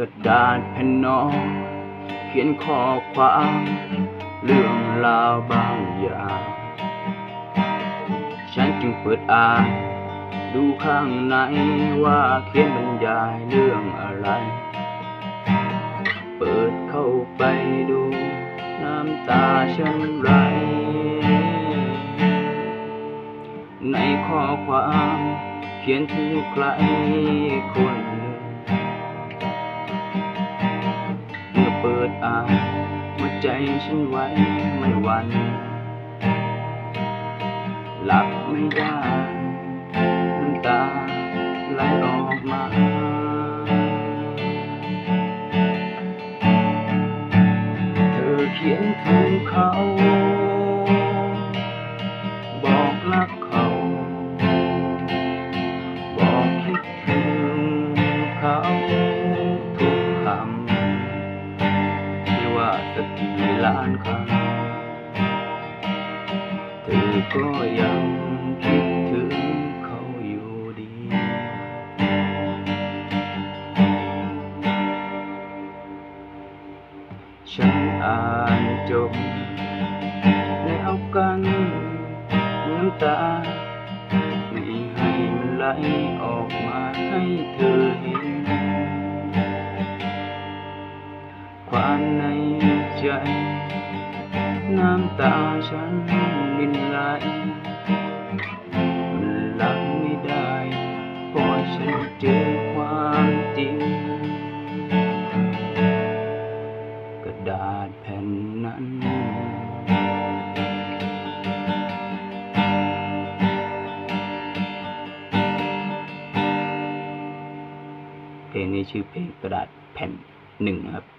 กระดาษแผ่นน้อยเขียนข้อความเรื่องราวบางอย่าง ฉันจึงเปิดอ่านดูข้างในว่าเขียนบรรยายเรื่องอะไร เปิดเข้าไปดู น้ำตาฉันไหลในข้อความเขียนถึงใครคน ปิดอ่านหัวใจฉันไว้ไม่หวันหลับไม่ได้น้ำตาไหลออกมาเธอเขียนถึงเขา ไม่ว่าสักกี่ล้านครั้งเธอก็ยังคิดถึงเขา ใจน้ำตาฉันลินไหลมันหลังไม่ได้เพราะฉันเจอความจริง กระดาษแผ่นนั้น เพลงนี้ชื่อเพลงกระดาษแผ่นหนึ่งครับ